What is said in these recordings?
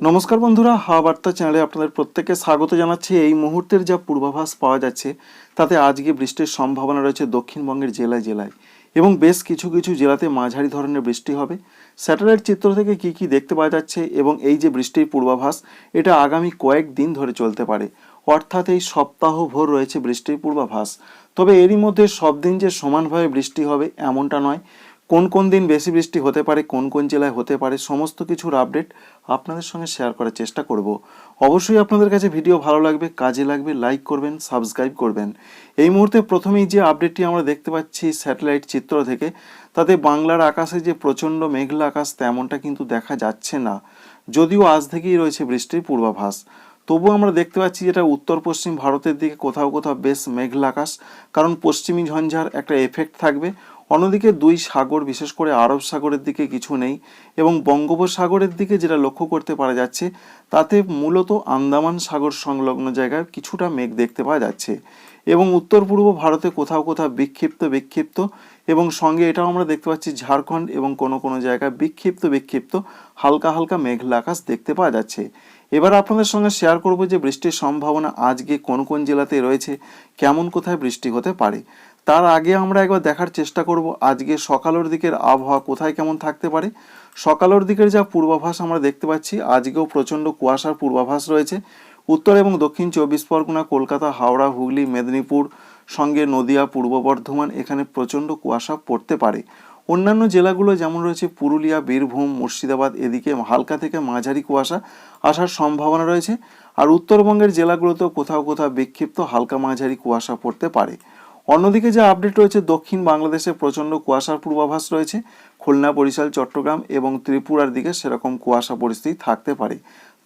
নমস্কার বন্ধুরা, হাওয়া বার্তা চ্যানেলে আপনাদের প্রত্যেককে স্বাগত জানাচ্ছি। এই মুহূর্তের যা পূর্বাভাস পাওয়া যাচ্ছে, তাতে আজকে বৃষ্টির সম্ভাবনা রয়েছে দক্ষিণবঙ্গের জেলায় জেলায়। এবং বেশ কিছু কিছু জেলাতে মাঝারি ধরনের বৃষ্টি হবে। স্যাটেলাইট চিত্র থেকে কি কি দেখতে পাওয়া যাচ্ছে এবং এই যে বৃষ্টির পূর্বাভাস, এটা আগামী কয়েক দিন ধরে চলতে পারে। অর্থাৎ এই সপ্তাহ ভোর রয়েছে বৃষ্টির পূর্বাভাস। তবে এরই মধ্যে সব দিন যে সমানভাবে বৃষ্টি হবে, এমনটা নয়। কোন কোন দিন বেশি বৃষ্টি হতে পারে, কোন কোন জেলায় হতে পারে, সমস্ত কিছুর আপডেট আপনাদের সঙ্গে শেয়ার করার চেষ্টা করব। অবশ্যই আপনাদের কাছে ভিডিও ভালো লাগবে, কাজে লাগবে লাইক করবেন সাবস্ক্রাইব করবেন। এই মুহূর্তে প্রথমেই যে আপডেটটি আমরা দেখতে পাচ্ছি স্যাটেলাইট চিত্র থেকে, তাতে বাংলার আকাশে যে প্রচণ্ড মেঘলা আকাশ তেমনটা কিন্তু দেখা যাচ্ছে না। যদিও আজ থেকেই রয়েছে বৃষ্টির পূর্বাভাস। তবু আমরা দেখতে পাচ্ছি যেটা উত্তর পশ্চিম ভারতের দিকে কোথাও কোথাও বেশ মেঘলা আকাশ, কারণ পশ্চিমী ঝঞ্ঝার একটা এফেক্ট থাকবে। অন্যদিকে দুই সাগর, বিশেষ করে আরব সাগরের দিকে কিছু নেই এবং বঙ্গোপসাগরের দিকে যেটা লক্ষ্য করতে পারা যাচ্ছে, তাতে মূলত আন্দামান সাগর সংলগ্ন জায়গায় কিছুটা মেঘ দেখতে পাওয়া যাচ্ছে এবং উত্তর পূর্ব ভারতে কোথাও কোথাও বিক্ষিপ্ত বিক্ষিপ্ত এবং সঙ্গে এটাও আমরা দেখতে পাচ্ছি ঝাড়খণ্ড এবং কোনো কোনো জায়গায় বিক্ষিপ্ত বিক্ষিপ্ত হালকা হালকা মেঘলা আকাশ দেখতে পাওয়া যাচ্ছে। এবার আপনাদের সঙ্গে শেয়ার করব যে বৃষ্টির সম্ভাবনা আজকে কোন কোন জেলাতে রয়েছে, কেমন, কোথায় বৃষ্টি হতে পারে। তার আগে আমরা একবার দেখার চেষ্টা করব আজকে সকালের দিকের আবহাওয়া কোথায় কেমন থাকতে পারে। সকালের দিকের যা পূর্বাভাস আমরা দেখতে পাচ্ছি, আজকেও প্রচণ্ড কুয়াশার পূর্বাভাস রয়েছে। উত্তর এবং দক্ষিণ চব্বিশ পরগনা, কলকাতা, হাওড়া, হুগলি, মেদিনীপুর সঙ্গে নদিয়া, পূর্ব বর্ধমান এখানে প্রচণ্ড কুয়াশা পড়তে পারে। অন্যান্য জেলাগুলো যেমন রয়েছে পুরুলিয়া, বীরভূম, মুর্শিদাবাদ, এদিকে হালকা থেকে মাঝারি কুয়াশা আসার সম্ভাবনা রয়েছে। আর উত্তরবঙ্গের জেলাগুলোতেও কোথাও কোথাও বিক্ষিপ্ত হালকা মাঝারি কুয়াশা পড়তে পারে। অন্যদিকে যে আপডেট রয়েছে, দক্ষিণ বাংলাদেশে প্রচণ্ড কুয়াশার পূর্বাভাস রয়েছে। খুলনা, বরিশাল, চট্টগ্রাম এবং ত্রিপুরার দিকে সেরকম কুয়াশা পরিস্থিতি থাকতে পারে।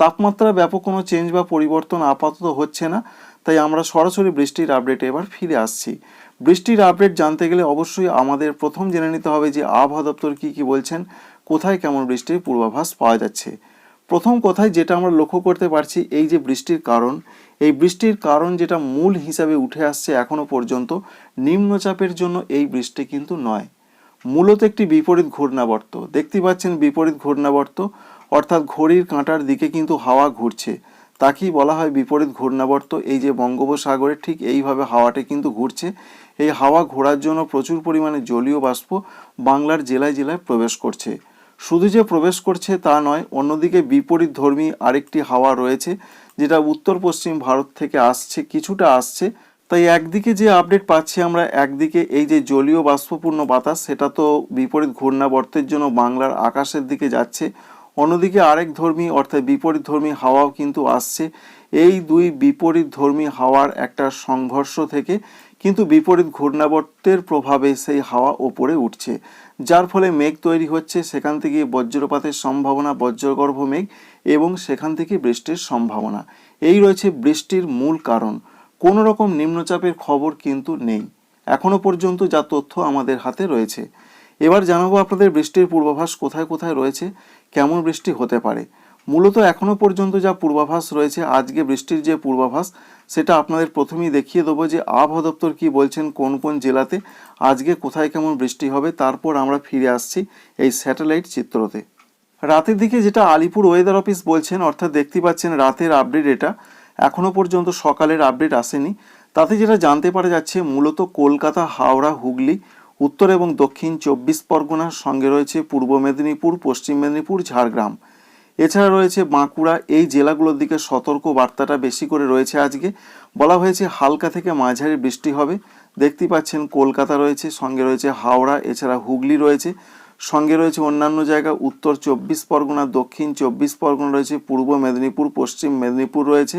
তাপমাত্রা ব্যাপক কোনো চেঞ্জ বা পরিবর্তন আপাতত হচ্ছে না, তাই আমরা সরাসরি বৃষ্টির আপডেটে এবার ফিরে আসছি। বৃষ্টির আপডেট জানতে গেলে অবশ্যই আমাদের প্রথম জেনে নিতে হবে যে আবহাওয়া দপ্তর কী কী বলছেন, কোথায় কেমন বৃষ্টির পূর্বাভাস পাওয়া যাচ্ছে। প্রথম কথায় যেটা আমরা লক্ষ্য করতে পারছি এই যে বৃষ্টির কারণ, এই বৃষ্টির কারণ যেটা মূল হিসাবে উঠে আসছে এখনও পর্যন্ত নিম্নচাপের জন্য এই বৃষ্টি কিন্তু নয়। মূলত একটি বিপরীত ঘূর্ণাবর্ত। দেখতে পাচ্ছেন বিপরীত ঘূর্ণাবর্ত, অর্থাৎ ঘড়ির কাঁটার দিকে কিন্তু হাওয়া ঘুরছে। তাকেই বলা হয় বিপরীত ঘূর্ণাবর্ত। এই যে বঙ্গোপসাগরে ঠিক এইভাবে হাওয়াটা কিন্তু ঘুরছে। এই হাওয়া ঘোরার জন্য প্রচুর পরিমাণে জলীয় বাষ্প বাংলার জেলায় জেলায় প্রবেশ করছে। শুধু যে প্রবেশ করছে তা নয়, অন্যদিকে বিপরীত ধর্মী আরেকটি হাওয়া রয়েছে, যেটা উত্তর পশ্চিম ভারত থেকে আসছে, কিছুটা আসছে। তাই একদিকে যে আপডেট পাচ্ছি আমরা, একদিকে এই যে জলীয় বাষ্পপূর্ণ বাতাস, সেটা তো বিপরীত ঘূর্ণাবর্তের জন্য বাংলার আকাশের দিকে যাচ্ছে। অন্যদিকে আরেক ধর্মী, অর্থাৎ বিপরীত ধর্মী হাওয়াও কিন্তু আসছে। এই দুই বিপরীত ধর্মী হাওয়ার একটা সংঘর্ষ থেকে কিন্তু বিপরীত ঘূর্ণাবর্তের প্রভাবে সেই হাওয়া ওপরে উঠছে। যার ফলে মেঘ তৈরি হচ্ছে, সেখান থেকে বজ্রপাতের সম্ভাবনা, বজ্রগর্ভ মেঘ এবং সেখান থেকে বৃষ্টির সম্ভাবনা। এই রয়েছে বৃষ্টির মূল কারণ। কোনো রকম নিম্নচাপের খবর কিন্তু নেই। এখনও পর্যন্ত যা তথ্য আমাদের হাতে রয়েছে। এবার জানাব আপনাদের বৃষ্টির পূর্বাভাস কোথায় কোথায় রয়েছে, কেমন বৃষ্টি হতে পারে। মূলত এখনও পর্যন্ত যা পূর্বাভাস রয়েছে, আজকে বৃষ্টির যে পূর্বাভাস, সেটা আপনাদের প্রথমেই দেখিয়ে দেবো যে আবহাওয়া দপ্তর কী বলছেন, কোন কোন জেলাতে, আজকে কোথায় কেমন বৃষ্টি হবে, তারপর আমরা ফিরে আসছি এই স্যাটেলাইট চিত্রতে। রাতের দিকে যেটা আলিপুর ওয়েদার অফিস বলছেন, অর্থাৎ দেখতে পাচ্ছেন রাতের আপডেট এটা এখনও পর্যন্ত সকালের আপডেট আসেনি। তাতে যেটা জানতে পারা যাচ্ছে, মূলত কলকাতা, হাওড়া, হুগলি, উত্তর এবং দক্ষিণ চব্বিশ পরগনার সঙ্গে রয়েছে পূর্ব মেদিনীপুর, পশ্চিম মেদিনীপুর, ঝাড়গ্রাম। এছাড়া রয়েছে বাঁকুড়া। এই জেলাগুলোর দিকে সতর্ক বার্তাটা বেশি করে রয়েছে আজকে। বলা হয়েছে হালকা থেকে মাঝারি বৃষ্টি হবে। দেখতে পাচ্ছেন কলকাতা রয়েছে, সঙ্গে রয়েছে হাওড়া, এছাড়া হুগলি রয়েছে, সঙ্গে রয়েছে অন্যান্য জায়গা, উত্তর চব্বিশ পরগনা, দক্ষিণ চব্বিশ পরগনা রয়েছে, পূর্ব মেদিনীপুর, পশ্চিম মেদিনীপুর রয়েছে।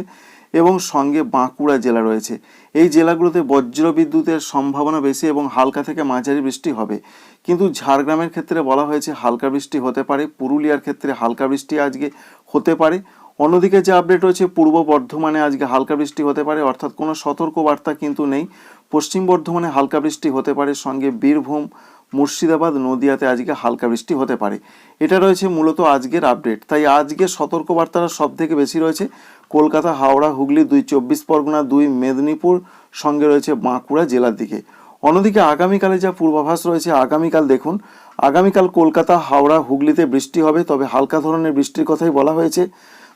এবং সঙ্গে বাঁকুড়া জেলা রয়েছে। এই জেলাগুলোতে বজ্র বিদ্যুতের সম্ভাবনা বেশি এবং হালকা থেকে মাঝারি বৃষ্টি হবে। কিন্তু ঝাড়গ্রামের ক্ষেত্রে বলা হয়েছে হালকা বৃষ্টি হতে পারে, পুরুলিয়ার ক্ষেত্রে হালকা বৃষ্টি আজকে হতে পারে। অন্যদিকে যে আপডেট রয়েছে, পূর্ব বর্ধমানে আজকে হালকা বৃষ্টি হতে পারে, অর্থাৎ কোনো সতর্কবার্তা কিন্তু নেই। পশ্চিম বর্ধমানে হালকা বৃষ্টি হতে পারে, সঙ্গে বীরভূম মুর্শিদাবাদ, নদিয়াতে আজকে হালকা বৃষ্টি হতে পারে। এটা রয়েছে মূলত আজকের আপডেট তাই আজকে সতর্কবার্তাটা সব থেকে বেশি রয়েছে। কলকাতা, হাওড়া, হুগলি, দুই চব্বিশ পরগনা, দুই মেদিনীপুর, সঙ্গে রয়েছে বাঁকুড়া জেলার দিকে। অন্যদিকে আগামীকালে যা পূর্বাভাস রয়েছে, আগামীকাল দেখুন। আগামীকাল কলকাতা, হাওড়া, হুগলিতে বৃষ্টি হবে, তবে হালকা ধরনের বৃষ্টির কথাই বলা হয়েছে।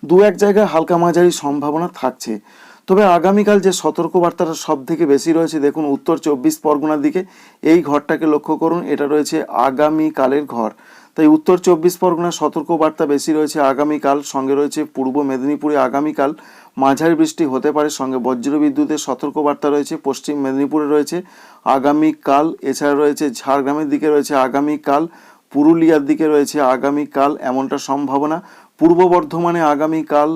দু এক জায়গায় হালকা মাঝারি সম্ভাবনা থাকছে। তবে আগামীকাল যে সতর্কবার্তাটা সব থেকে বেশি রয়েছে, দেখুন উত্তর চব্বিশ পরগনার দিকে, এই ঘরটাকে লক্ষ্য করুন, এটা রয়েছে আগামীকালের ঘর। তাই উত্তর চব্বিশ পরগনার সতর্কবার্তা বেশি রয়েছে আগামীকাল, সঙ্গে রয়েছে পূর্ব মেদিনীপুরে আগামীকাল মাঝারি বৃষ্টি হতে পারে, সঙ্গে বজ্র বিদ্যুতের সতর্কবার্তা রয়েছে, পশ্চিম মেদিনীপুরে রয়েছে আগামীকাল, এছাড়া রয়েছে ঝাড়গ্রামের দিকে রয়েছে আগামীকাল, পুরুলিয়ার দিকে রয়েছে আগামীকাল, এমনটা সম্ভাবনা। পূর্ব বর্ধমানে আগামীকাল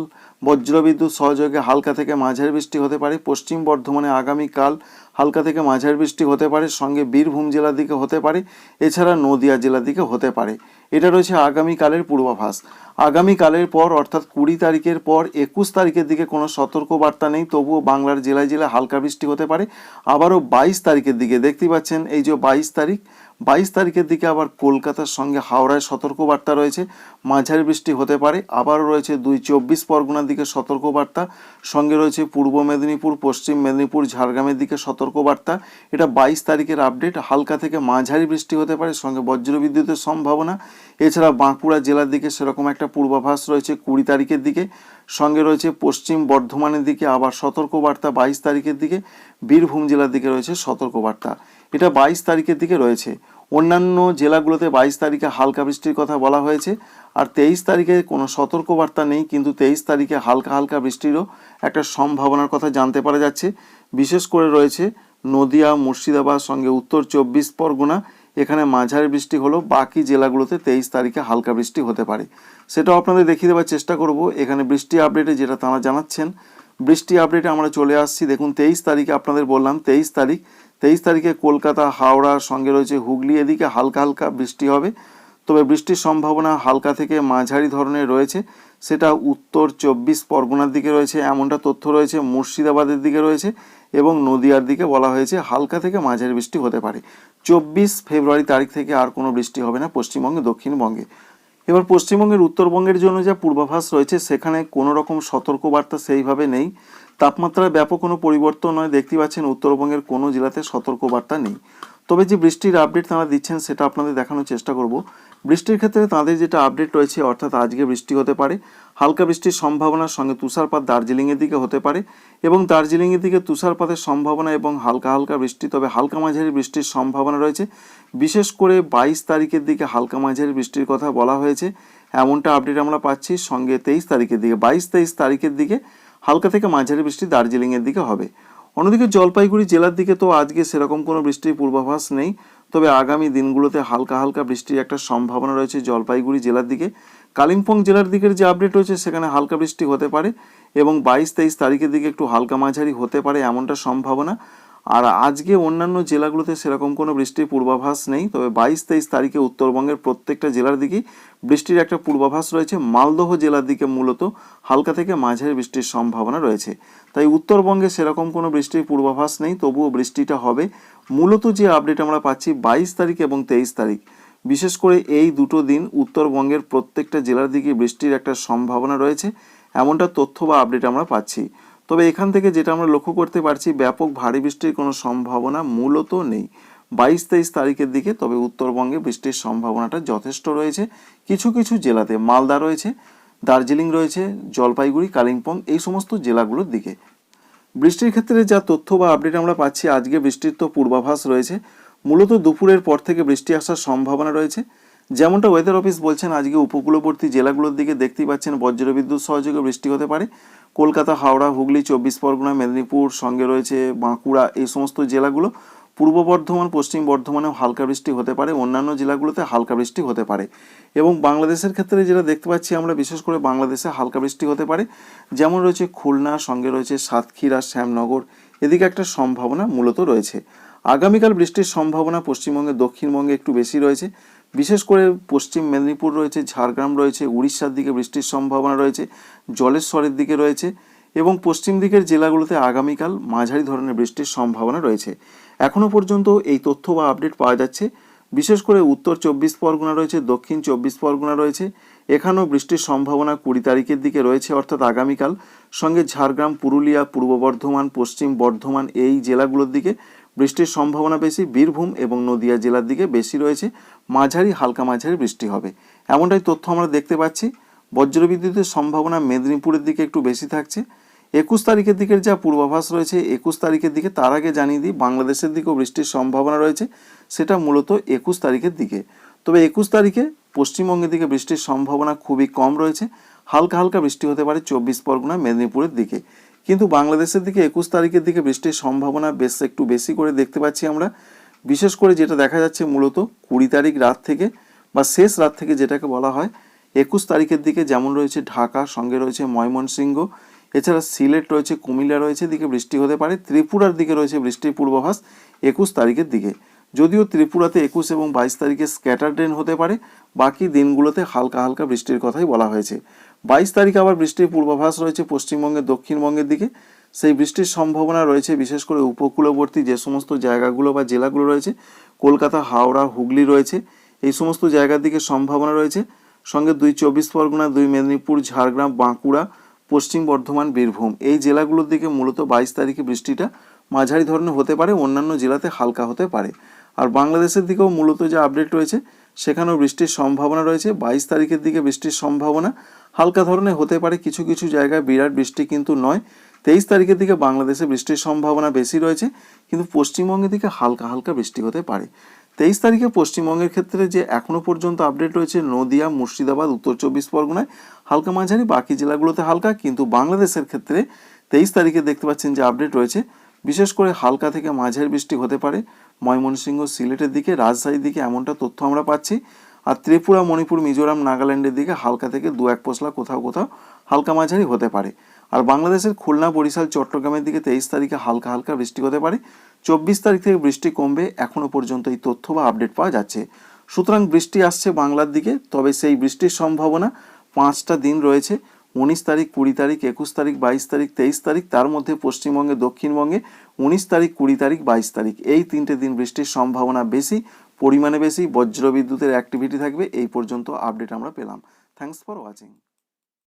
বজ্রবিদ্যুৎ সহযোগে হালকা থেকে মাঝারি বৃষ্টি হতে পারে। পশ্চিম বর্ধমানে আগামীকাল হালকা থেকে মাঝারি বৃষ্টি হতে পারে। সঙ্গে বীরভূম জেলার দিকে হতে পারে। এছাড়া নদিয়া জেলার দিকে হতে পারে। এটা রয়েছে আগামীকালের পূর্বাভাস। আগামীকালের পর, অর্থাৎ কুড়ি তারিখের পর, একুশ তারিখের দিকে কোনো সতর্ক বার্তা নেই। তবুও বাংলার জেলায় জেলায় হালকা বৃষ্টি হতে পারে। আবারও বাইশ তারিখের দিকে দেখতে পাচ্ছেন, এই যে বাইশ তারিখ বাইশ তারিখের দিকে আবার কলকাতার সঙ্গে হাওড়ায় সতর্কবার্তা রয়েছে। মাঝারি বৃষ্টি হতে পারে, আবারও রয়েছে দুই চব্বিশ পরগনার দিকে সতর্কবার্তা। সঙ্গে রয়েছে পূর্ব মেদিনীপুর, পশ্চিম মেদিনীপুর, ঝাড়গ্রামের দিকে সতর্কবার্তা। এটা বাইশ তারিখের আপডেট, হালকা থেকে মাঝারি বৃষ্টি হতে পারে, সঙ্গে বজ্রবিদ্যুতের সম্ভাবনা। এছাড়া বাঁকুড়া জেলার দিকে সেরকম একটা পূর্বাভাস রয়েছে কুড়ি তারিখের দিকে। সঙ্গে রয়েছে পশ্চিম বর্ধমানের দিকে আবার সতর্কবার্তা বাইশ তারিখের দিকে। বীরভূম জেলার দিকে রয়েছে সতর্কবার্তা। এটা বাইশ তারিখের দিকে রয়েছে। অন্যান্য জেলাগুলোতে বাইশ তারিখে হালকা বৃষ্টির কথা বলা হয়েছে, আর তেইশ তারিখে কোনো সতর্কবার্তা নেই, কিন্তু তেইশ তারিখে হালকা হালকা বৃষ্টিরও একটা সম্ভাবনার কথা জানতে পারা যাচ্ছে। বিশেষ করে রয়েছে নদিয়া, মুর্শিদাবাদ, সঙ্গে উত্তর চব্বিশ পরগনা, এখানে মাঝারি বৃষ্টি হলো বাকি জেলাগুলোতে তেইশ তারিখে হালকা বৃষ্টি হতে পারে। সেটাও আপনাদের দেখিয়ে দেওয়ার চেষ্টা করব। এখানে বৃষ্টি আপডেটে যেটা তারা জানাচ্ছেন, বৃষ্টি আপডেটে আমরা চলে আসছি। দেখুন, তেইশ তারিখে আপনাদের বললাম, তেইশ তারিখ তেইশ তারিখে কলকাতা হাওড়ার সঙ্গে রয়েছে হুগলি, এদিকে হালকা হালকা বৃষ্টি হবে। তবে বৃষ্টির সম্ভাবনা হালকা থেকে মাঝারি ধরনের রয়েছে। সেটা উত্তর চব্বিশ পরগনার দিকে রয়েছে, এমনটা তথ্য রয়েছে মুর্শিদাবাদের দিকে রয়েছে এবং নদিয়ার দিকে বলা হয়েছে হালকা থেকে মাঝারি বৃষ্টি হতে পারে। চব্বিশ ফেব্রুয়ারি তারিখ থেকে আর কোনো বৃষ্টি হবে না পশ্চিমবঙ্গে, দক্ষিণবঙ্গে। এবার পশ্চিমবঙ্গের উত্তরবঙ্গের জন্য যা পূর্বাভাস রয়েছে, সেখানে কোনো রকম সতর্কবার্তা সেইভাবে নেই। তাপমাত্রায় ব্যাপক কোনো পরিবর্তন নয় দেখতে পাচ্ছেন উত্তরবঙ্গের কোনো জেলাতে সতর্কবার্তা নেই। তবে যে বৃষ্টির আপডেট তারা দিচ্ছেন, সেটা আপনাদের দেখানোর চেষ্টা করব। বৃষ্টির ক্ষেত্রে তাদের যেটা আপডেট রয়েছে, অর্থাৎ আজকে বৃষ্টি হতে পারে, হালকা বৃষ্টির সম্ভাবনার সঙ্গে তুষারপাত দার্জিলিংয়ের দিকে হতে পারে এবং দার্জিলিংয়ের দিকে তুষারপাতের সম্ভাবনা এবং হালকা হালকা বৃষ্টি, তবে হালকা মাঝারি বৃষ্টির সম্ভাবনা রয়েছে। বিশেষ করে বাইশ তারিখের দিকে হালকা মাঝারি বৃষ্টির কথা বলা হয়েছে, এমনটা আপডেট আমরা পাচ্ছি। সঙ্গে তেইশ তারিখের দিকে, বাইশ তেইশ তারিখের দিকে হালকা থেকে মাঝারি বৃষ্টি দার্জিলিংয়ের দিকে হবে। অন্যদিকে জলপাইগুড়ি জেলার দিকে তো আজকে সেরকম কোনো বৃষ্টির পূর্বাভাস নেই, তবে আগামী দিনগুলোতে হালকা হালকা বৃষ্টির একটা সম্ভাবনা রয়েছে জলপাইগুড়ি জেলার দিকে। কালিম্পং জেলার দিকের যে আপডেট রয়েছে, সেখানে হালকা বৃষ্টি হতে পারে এবং বাইশ তেইশ তারিখের দিকে একটু হালকা মাঝারি হতে পারে এমনটা সম্ভাবনা। আর আজকে অন্যান্য জেলাগুলোতে সেরকম কোনো বৃষ্টির পূর্বাভাস নেই, তবে বাইশ তেইশ তারিখে উত্তরবঙ্গের প্রত্যেকটা জেলার দিকেই বৃষ্টির একটা পূর্বাভাস রয়েছে। মালদহ জেলার দিকে মূলত হালকা থেকে মাঝারি বৃষ্টির সম্ভাবনা রয়েছে। তাই উত্তরবঙ্গে সেরকম কোনো বৃষ্টির পূর্বাভাস নেই, তবুও বৃষ্টিটা হবে। মূলত যে আপডেট আমরা পাচ্ছি বাইশ তারিখ এবং তেইশ তারিখ, বিশেষ করে এই দুটো দিন উত্তরবঙ্গের প্রত্যেকটা জেলার দিকে বৃষ্টির একটা সম্ভাবনা রয়েছে। এমনটা তথ্য বা আপডেট আমরা পাচ্ছি। তবে এখান থেকে যেটা আমরা লক্ষ্য করতে পারছি, ব্যাপক ভারী বৃষ্টির কোনো সম্ভাবনা মূলত নেই। বাইশ তেইশ তারিখের দিকে, তবে উত্তরবঙ্গে বৃষ্টির সম্ভাবনাটা যথেষ্ট রয়েছে। কিছু কিছু জেলাতে মালদা রয়েছে, দার্জিলিং রয়েছে, জলপাইগুড়ি, কালিম্পং, এই সমস্ত জেলাগুলোর দিকে। বৃষ্টির ক্ষেত্রে যা তথ্য বা আপডেট আমরা পাচ্ছি, আজকে বৃষ্টির তো পূর্বাভাস রয়েছে। মূলত দুপুরের পর থেকে বৃষ্টি আসার সম্ভাবনা রয়েছে। যেমনটা ওয়েদার অফিস বলছেন, আজকে উপকূলবর্তী জেলাগুলোর দিকে দেখতেই পাচ্ছেন, বজ্রবিদ্যুৎ সহযোগে বৃষ্টি হতে পারে। কলকাতা, হাওড়া, হুগলি, চব্বিশ পরগনা, মেদিনীপুর সঙ্গে রয়েছে বাঁকুড়া, এই সমস্ত জেলাগুলো। পূর্ব বর্ধমান, পশ্চিম বর্ধমানেও হালকা বৃষ্টি হতে পারে, অন্যান্য জেলাগুলোতে হালকা বৃষ্টি হতে পারে। এবং বাংলাদেশের ক্ষেত্রে যেটা দেখতে পাচ্ছি আমরা, বিশেষ করে বাংলাদেশে হালকা বৃষ্টি হতে পারে। যেমন রয়েছে খুলনা, সঙ্গে রয়েছে সাতক্ষীরা, শ্যামনগর, এদিকে একটা সম্ভাবনা মূলত রয়েছে। আগামীকাল বৃষ্টির সম্ভাবনা পশ্চিমবঙ্গে, দক্ষিণবঙ্গে একটু বেশি রয়েছে। বিশেষ করে পশ্চিম মেদিনীপুর রয়েছে, ঝাড়গ্রাম রয়েছে, উড়িষ্যার দিকে বৃষ্টির সম্ভাবনা রয়েছে, জলেশ্বরের দিকে রয়েছে এবং পশ্চিম দিকের জেলাগুলোতে আগামীকাল মাঝারি ধরনের বৃষ্টির সম্ভাবনা রয়েছে। এখনও পর্যন্ত এই তথ্য বা আপডেট পাওয়া যাচ্ছে। বিশেষ করে উত্তর চব্বিশ পরগনা রয়েছে, দক্ষিণ চব্বিশ পরগনা রয়েছে। এখানেও বৃষ্টির সম্ভাবনা কুড়ি তারিখের দিকে রয়েছে, অর্থাৎ আগামীকাল। সঙ্গে ঝাড়গ্রাম, পুরুলিয়া, পূর্ব বর্ধমান, পশ্চিম বর্ধমান এই জেলাগুলোর দিকে বৃষ্টির সম্ভাবনা বেশি, বীরভূম এবং নদিয়া জেলার দিকে বেশি রয়েছে, মাঝারি, হালকা মাঝারি বৃষ্টি হবে। এমনটাই তথ্য আমরা দেখতে পাচ্ছি। বজ্রবিদ্যুতের সম্ভাবনা মেদিনীপুরের দিকে একটু বেশি থাকছে। একুশ তারিখের দিকের যা পূর্বাভাস রয়েছে, একুশ তারিখের দিকে তার আগে জানিয়ে দিই, বাংলাদেশের দিকেও বৃষ্টির সম্ভাবনা রয়েছে, সেটা মূলত একুশ তারিখের দিকে। তবে একুশ তারিখে পশ্চিমবঙ্গের দিকে বৃষ্টির সম্ভাবনা খুবই কম রয়েছে। হালকা হালকা বৃষ্টি হতে পারে চব্বিশ পরগনা, মেদিনীপুরের দিকে। কিন্তু বাংলাদেশের দিকে একুশ তারিখের দিকে বৃষ্টির সম্ভাবনা বেশ একটু বেশি করে দেখতে পাচ্ছি আমরা। বিশেষ করে যেটা দেখা যাচ্ছে মূলত কুড়ি তারিখ রাত থেকে বা শেষ রাত থেকে যেটাকে বলা হয়, একুশ তারিখের দিকে যেমন রয়েছে ঢাকা, সঙ্গে রয়েছে ময়মনসিংহ, এছাড়া সিলেট রয়েছে, কুমিল্লা রয়েছে দিকে বৃষ্টি হতে পারে। ত্রিপুরার দিকে রয়েছে বৃষ্টির পূর্বাভাস একুশ তারিখের দিকে। যদিও ত্রিপুরাতে একুশ এবং বাইশ তারিখে স্ক্যাটার ড্রেন হতে পারে, বাকি দিনগুলোতে হালকা হালকা বৃষ্টির কথাই বলা হয়েছে। বাইশ তারিখে আবার বৃষ্টির পূর্বাভাস রয়েছে পশ্চিমবঙ্গের দক্ষিণবঙ্গের দিকে। সেই বৃষ্টির সম্ভাবনা রয়েছে, বিশেষ করে উপকূলবর্তী যে সমস্ত জায়গাগুলো বা জেলাগুলো রয়েছে, কলকাতা, হাওড়া, হুগলি রয়েছে, এই সমস্ত জায়গার দিকে সম্ভাবনা রয়েছে। সঙ্গে দুই চব্বিশ পরগনা, দুই মেদিনীপুর, ঝাড়গ্রাম, বাঁকুড়া, পশ্চিম বর্ধমান, বীরভূম, এই জেলাগুলোর দিকে মূলত বাইশ তারিখে বৃষ্টিটা মাঝারি ধরনের হতে পারে, অন্যান্য জেলাতে হালকা হতে পারে। আর বাংলাদেশের দিকেও মূলত যে আপডেট রয়েছে, সেখানেও বৃষ্টির সম্ভাবনা রয়েছে। বাইশ তারিখের দিকে বৃষ্টির সম্ভাবনা হালকা ধরনের হতে পারে। কিছু কিছু জায়গায় বিরাট বৃষ্টি কিন্তু নয়। তেইশ তারিখের দিকে বাংলাদেশে বৃষ্টির সম্ভাবনা বেশি রয়েছে, কিন্তু পশ্চিমবঙ্গের দিকে হালকা হালকা বৃষ্টি হতে পারে। তেইশ তারিখে পশ্চিমবঙ্গের ক্ষেত্রে যে এখনও পর্যন্ত আপডেট রয়েছে, নদিয়া, মুর্শিদাবাদ, উত্তর চব্বিশ পরগনায় হালকা মাঝারি, বাকি জেলাগুলোতে হালকা, কিন্তু বাংলাদেশের ক্ষেত্রে তেইশ তারিখে দেখতে পাচ্ছেন যে আপডেট রয়েছে। বিশেষ করে হালকা থেকে মাঝারি বৃষ্টি হতে পারে। ময়মনসিংহ সিলেটের দিকে, রাজশাহীর দিকে এমনটা তথ্য আমরা পাচ্ছি। আর ত্রিপুরা, মণিপুর, মিজোরাম, নাগাল্যান্ডের দিকে হালকা থেকে দু এক পশলা কোথাও কোথাও হালকা মাঝারি হতে পারে। আর বাংলাদেশের খুলনা, বরিশাল, চট্টগ্রামের দিকে তেইশ তারিখে হালকা হালকা বৃষ্টি হতে পারে। চব্বিশ তারিখ থেকে বৃষ্টি কমবে এখনও পর্যন্ত এই তথ্য বা আপডেট পাওয়া যাচ্ছে। সুতরাং বৃষ্টি আসছে বাংলার দিকে, তবে সেই বৃষ্টির সম্ভাবনা পাঁচটা দিন রয়েছে। উনিশ তারিখ, কুড়ি তারিখ, একুশ তারিখ, বাইশ তারিখ, তেইশ তারিখ, তার মধ্যে পশ্চিমবঙ্গে, দক্ষিণবঙ্গে উনিশ তারিখ, কুড়ি তারিখ, বাইশ তারিখ। এই তিনটে দিন বৃষ্টির সম্ভাবনা বেশি, পরিমাণে বেশি বজ্র বিদ্যুতের অ্যাক্টিভিটি থাকবে, এই পর্যন্ত আপডেট আমরা পেলাম। Thanks for watching